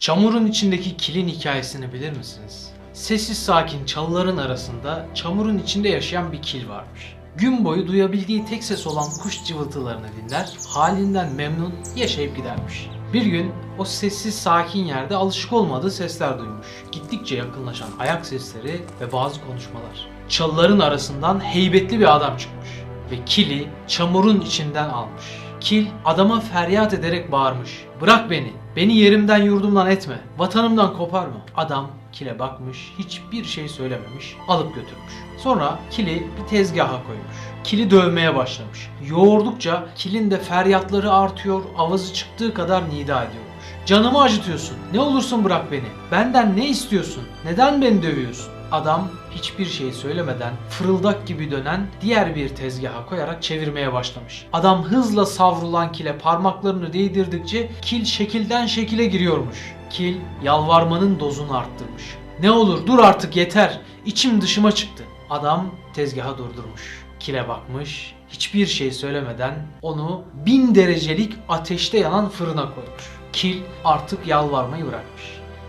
Çamurun içindeki kilin hikayesini bilir misiniz? Sessiz sakin çalıların arasında çamurun içinde yaşayan bir kil varmış. Gün boyu duyabildiği tek ses olan kuş cıvıltılarını dinler, halinden memnun yaşayıp gidermiş. Bir gün o sessiz sakin yerde alışık olmadığı sesler duymuş. Gittikçe yakınlaşan ayak sesleri ve bazı konuşmalar. Çalıların arasından heybetli bir adam çıkmış ve kili çamurun içinden almış. Kil adama feryat ederek bağırmış. Bırak beni. Beni yerimden yurdumdan etme. Vatanımdan koparma. Adam kile bakmış. Hiçbir şey söylememiş. Alıp götürmüş. Sonra kili bir tezgaha koymuş. Kili dövmeye başlamış. Yoğurdukça kilin de feryatları artıyor. Avazı çıktığı kadar nida ediyormuş. Canımı acıtıyorsun. Ne olursun bırak beni. Benden ne istiyorsun? Neden beni dövüyorsun? Adam hiçbir şey söylemeden fırıldak gibi dönen diğer bir tezgaha koyarak çevirmeye başlamış. Adam hızla savrulan kile parmaklarını değdirdikçe kil şekilden şekile giriyormuş. Kil yalvarmanın dozunu arttırmış. Ne olur dur artık yeter. İçim dışıma çıktı. Adam tezgaha durdurmuş. Kile bakmış. Hiçbir şey söylemeden onu bin derecelik ateşte yanan fırına koymuş. Kil artık yalvarmayı bırakmış.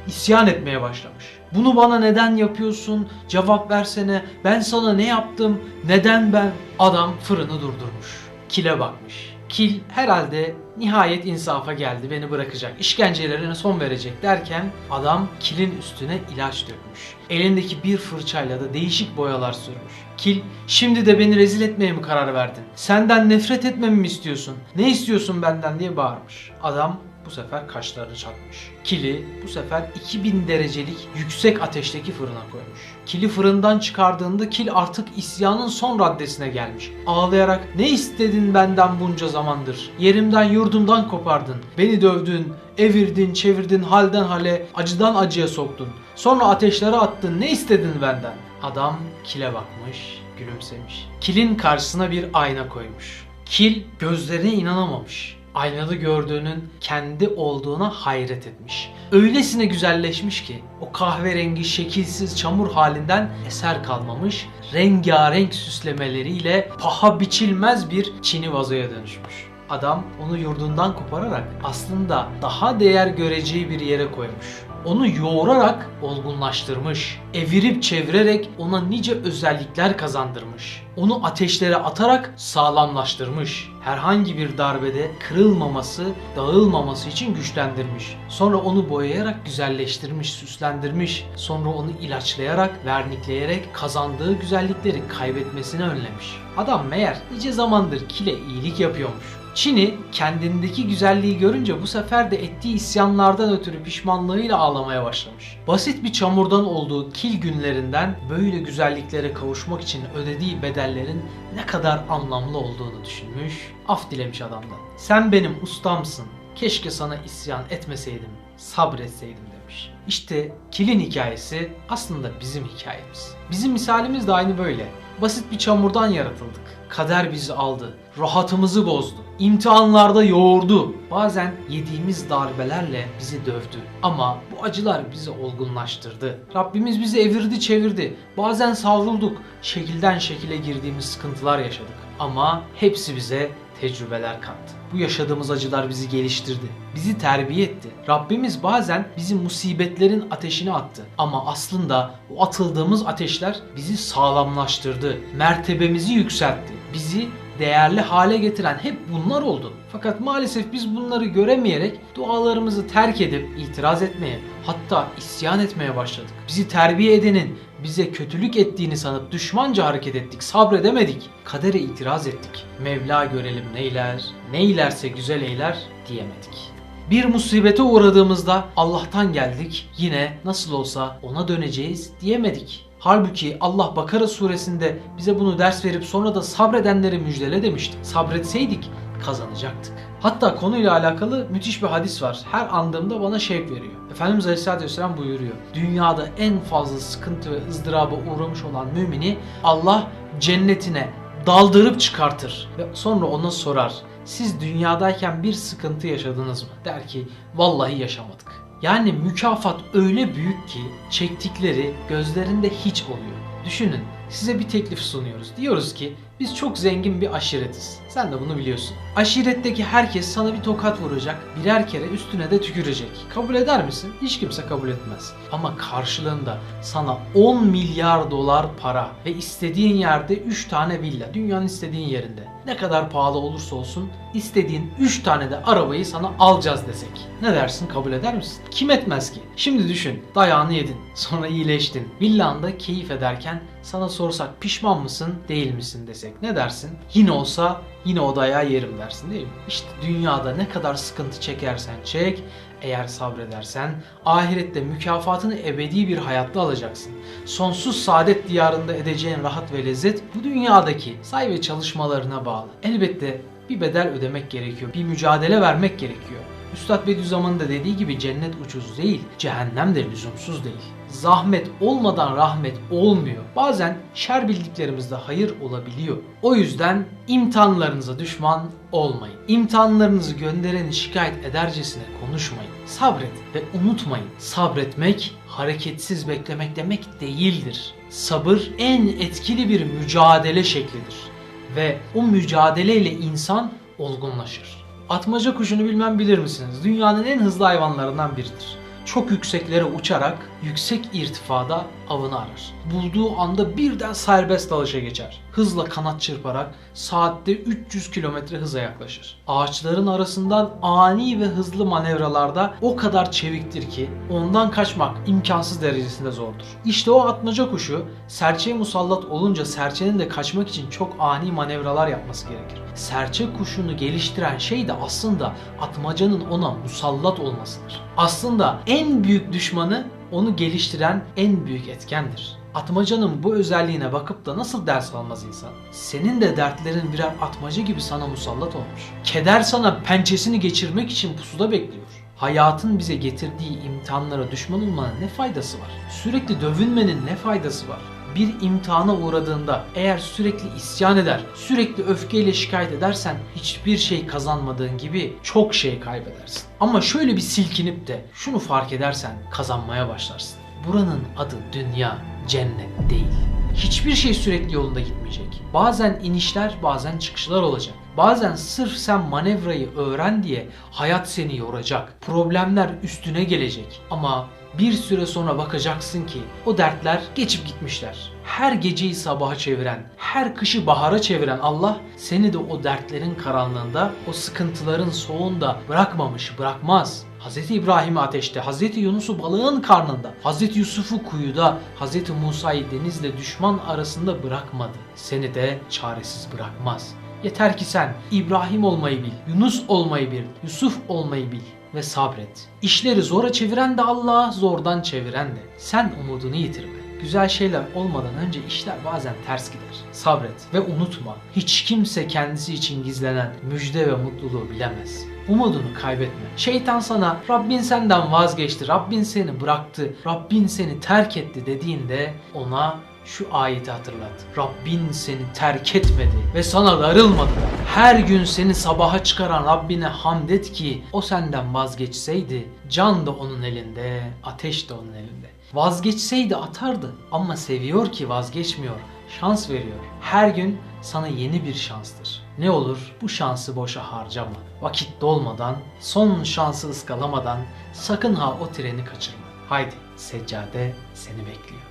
İsyan etmeye başlamış. Bunu bana neden yapıyorsun? Cevap versene. Ben sana ne yaptım? Neden ben? Adam fırını durdurmuş. Kile bakmış. Kil herhalde nihayet insafa geldi beni bırakacak. işkencelerine son verecek derken adam kilin üstüne ilaç dökmüş. Elindeki bir fırçayla da değişik boyalar sürmüş. Kil şimdi de beni rezil etmeye mi karar verdin? Senden nefret etmemi mi istiyorsun? Ne istiyorsun benden diye bağırmış. Adam bu sefer kaşlarını çatmış. Kili bu sefer 2000 derecelik yüksek ateşteki fırına koymuş. Kili fırından çıkardığında kil artık isyanın son raddesine gelmiş. Ağlayarak ne istedin benden bunca zamandır? Yerimden yurdumdan kopardın. Beni dövdün, evirdin, çevirdin, halden hale, acıdan acıya soktun. Sonra ateşlere attın. Ne istedin benden? Adam kile bakmış, gülümsemiş. Kilin karşısına bir ayna koymuş. Kil gözlerine inanamamış aynada gördüğünün kendi olduğuna hayret etmiş. Öylesine güzelleşmiş ki o kahverengi şekilsiz çamur halinden eser kalmamış, rengarenk süslemeleriyle paha biçilmez bir çini vazoya dönüşmüş. Adam onu yurdundan kopararak aslında daha değer göreceği bir yere koymuş. Onu yoğurarak olgunlaştırmış. Evirip çevirerek ona nice özellikler kazandırmış. Onu ateşlere atarak sağlamlaştırmış. Herhangi bir darbede kırılmaması, dağılmaması için güçlendirmiş. Sonra onu boyayarak güzelleştirmiş, süslendirmiş. Sonra onu ilaçlayarak, vernikleyerek kazandığı güzellikleri kaybetmesini önlemiş. Adam meğer nice zamandır kile iyilik yapıyormuş. Çin'i kendindeki güzelliği görünce bu sefer de ettiği isyanlardan ötürü pişmanlığıyla ağlamaya başlamış. Basit bir çamurdan olduğu kil günlerinden böyle güzelliklere kavuşmak için ödediği bedellerin ne kadar anlamlı olduğunu düşünmüş, af dilemiş adamdan. Sen benim ustamsın, keşke sana isyan etmeseydim, sabretseydim demiş. İşte kilin hikayesi aslında bizim hikayemiz. Bizim misalimiz de aynı böyle. Basit bir çamurdan yaratıldık. Kader bizi aldı. Rahatımızı bozdu. İmtihanlarda yoğurdu. Bazen yediğimiz darbelerle bizi dövdü. Ama bu acılar bizi olgunlaştırdı. Rabbimiz bizi evirdi çevirdi. Bazen savrulduk. Şekilden şekile girdiğimiz sıkıntılar yaşadık. Ama hepsi bize tecrübeler kattı. Bu yaşadığımız acılar bizi geliştirdi. Bizi terbiye etti. Rabbimiz bazen bizi musibetlerin ateşine attı. Ama aslında o atıldığımız ateşler bizi sağlamlaştırdı. Mertebemizi yükseltti. Bizi değerli hale getiren hep bunlar oldu. Fakat maalesef biz bunları göremeyerek dualarımızı terk edip itiraz etmeye hatta isyan etmeye başladık. Bizi terbiye edenin bize kötülük ettiğini sanıp düşmanca hareket ettik, sabredemedik. Kadere itiraz ettik. Mevla görelim neyler, neylerse güzel eyler diyemedik. Bir musibete uğradığımızda Allah'tan geldik yine nasıl olsa ona döneceğiz diyemedik. Halbuki Allah Bakara suresinde bize bunu ders verip sonra da sabredenleri müjdele demişti. Sabretseydik kazanacaktık. Hatta konuyla alakalı müthiş bir hadis var. Her andığımda bana şevk veriyor. Efendimiz Aleyhisselatü Vesselam buyuruyor. Dünyada en fazla sıkıntı ve ızdıraba uğramış olan mümini Allah cennetine daldırıp çıkartır. Ve sonra ona sorar. Siz dünyadayken bir sıkıntı yaşadınız mı? Der ki vallahi yaşamadık. Yani mükafat öyle büyük ki çektikleri gözlerinde hiç oluyor. Düşünün size bir teklif sunuyoruz. Diyoruz ki Biz çok zengin bir aşiretiz. Sen de bunu biliyorsun. Aşiretteki herkes sana bir tokat vuracak, birer kere üstüne de tükürecek. Kabul eder misin? Hiç kimse kabul etmez. Ama karşılığında sana 10 milyar dolar para ve istediğin yerde 3 tane villa, dünyanın istediğin yerinde. Ne kadar pahalı olursa olsun istediğin 3 tane de arabayı sana alacağız desek. Ne dersin kabul eder misin? Kim etmez ki? Şimdi düşün dayağını yedin sonra iyileştin. Villanda keyif ederken sana sorsak pişman mısın değil misin desek ne dersin? Yine olsa yine o dayağı yerim dersin değil mi? İşte dünyada ne kadar sıkıntı çekersen çek eğer sabredersen ahirette mükafatını ebedi bir hayatta alacaksın. Sonsuz saadet diyarında edeceğin rahat ve lezzet bu dünyadaki say ve çalışmalarına bağlı. Elbette bir bedel ödemek gerekiyor. Bir mücadele vermek gerekiyor. Üstad Bediüzzaman'ın da dediği gibi cennet ucuz değil, cehennem de lüzumsuz değil. Zahmet olmadan rahmet olmuyor. Bazen şer bildiklerimizde hayır olabiliyor. O yüzden imtihanlarınıza düşman olmayın. İmtihanlarınızı göndereni şikayet edercesine konuşmayın. Sabret ve unutmayın. Sabretmek hareketsiz beklemek demek değildir. Sabır en etkili bir mücadele şeklidir. Ve o mücadeleyle insan olgunlaşır. Atmaca kuşunu bilmem bilir misiniz? Dünyanın en hızlı hayvanlarından biridir. Çok yükseklere uçarak yüksek irtifada avını arar. Bulduğu anda birden serbest dalışa geçer. Hızla kanat çırparak saatte 300 kilometre hıza yaklaşır. Ağaçların arasından ani ve hızlı manevralarda o kadar çeviktir ki ondan kaçmak imkansız derecesinde zordur. İşte o atmaca kuşu serçeye musallat olunca serçenin de kaçmak için çok ani manevralar yapması gerekir. Serçe kuşunu geliştiren şey de aslında atmacanın ona musallat olmasıdır. Aslında en büyük düşmanı onu geliştiren en büyük etkendir. Atmacanın bu özelliğine bakıp da nasıl ders almaz insan? Senin de dertlerin birer atmaca gibi sana musallat olmuş. Keder sana pençesini geçirmek için pusuda bekliyor. Hayatın bize getirdiği imtihanlara düşman olmanın ne faydası var? Sürekli dövünmenin ne faydası var? Bir imtihana uğradığında eğer sürekli isyan eder, sürekli öfkeyle şikayet edersen hiçbir şey kazanmadığın gibi çok şey kaybedersin. Ama şöyle bir silkinip de şunu fark edersen kazanmaya başlarsın. Buranın adı dünya, cennet değil. Hiçbir şey sürekli yolunda gitmeyecek. Bazen inişler, bazen çıkışlar olacak. Bazen sırf sen manevrayı öğren diye hayat seni yoracak. Problemler üstüne gelecek. Ama bir süre sonra bakacaksın ki o dertler geçip gitmişler. Her geceyi sabaha çeviren, her kışı bahara çeviren Allah seni de o dertlerin karanlığında, o sıkıntıların soğuğunda bırakmamış, bırakmaz. Hz. İbrahim'i ateşte, Hz. Yunus'u balığın karnında, Hz. Yusuf'u kuyuda, Hz. Musa'yı denizle düşman arasında bırakmadı. Seni de çaresiz bırakmaz. Yeter ki sen İbrahim olmayı bil, Yunus olmayı bil, Yusuf olmayı bil ve sabret. İşleri zora çeviren de Allah, zordan çeviren de. Sen umudunu yitirme. Güzel şeyler olmadan önce işler bazen ters gider. Sabret ve unutma. Hiç kimse kendisi için gizlenen müjde ve mutluluğu bilemez. Umudunu kaybetme. Şeytan sana Rabbin senden vazgeçti, Rabbin seni bıraktı, Rabbin seni terk etti dediğinde ona şu ayeti hatırlat. Rabbin seni terk etmedi ve sana darılmadı da. Her gün seni sabaha çıkaran Rabbine hamd et ki o senden vazgeçseydi can da onun elinde, ateş de onun elinde. Vazgeçseydi atardı ama seviyor ki vazgeçmiyor, şans veriyor. Her gün sana yeni bir şanstır. Ne olur bu şansı boşa harcama. Vakit dolmadan, son şansı ıskalamadan sakın ha o treni kaçırma. Haydi seccade seni bekliyor.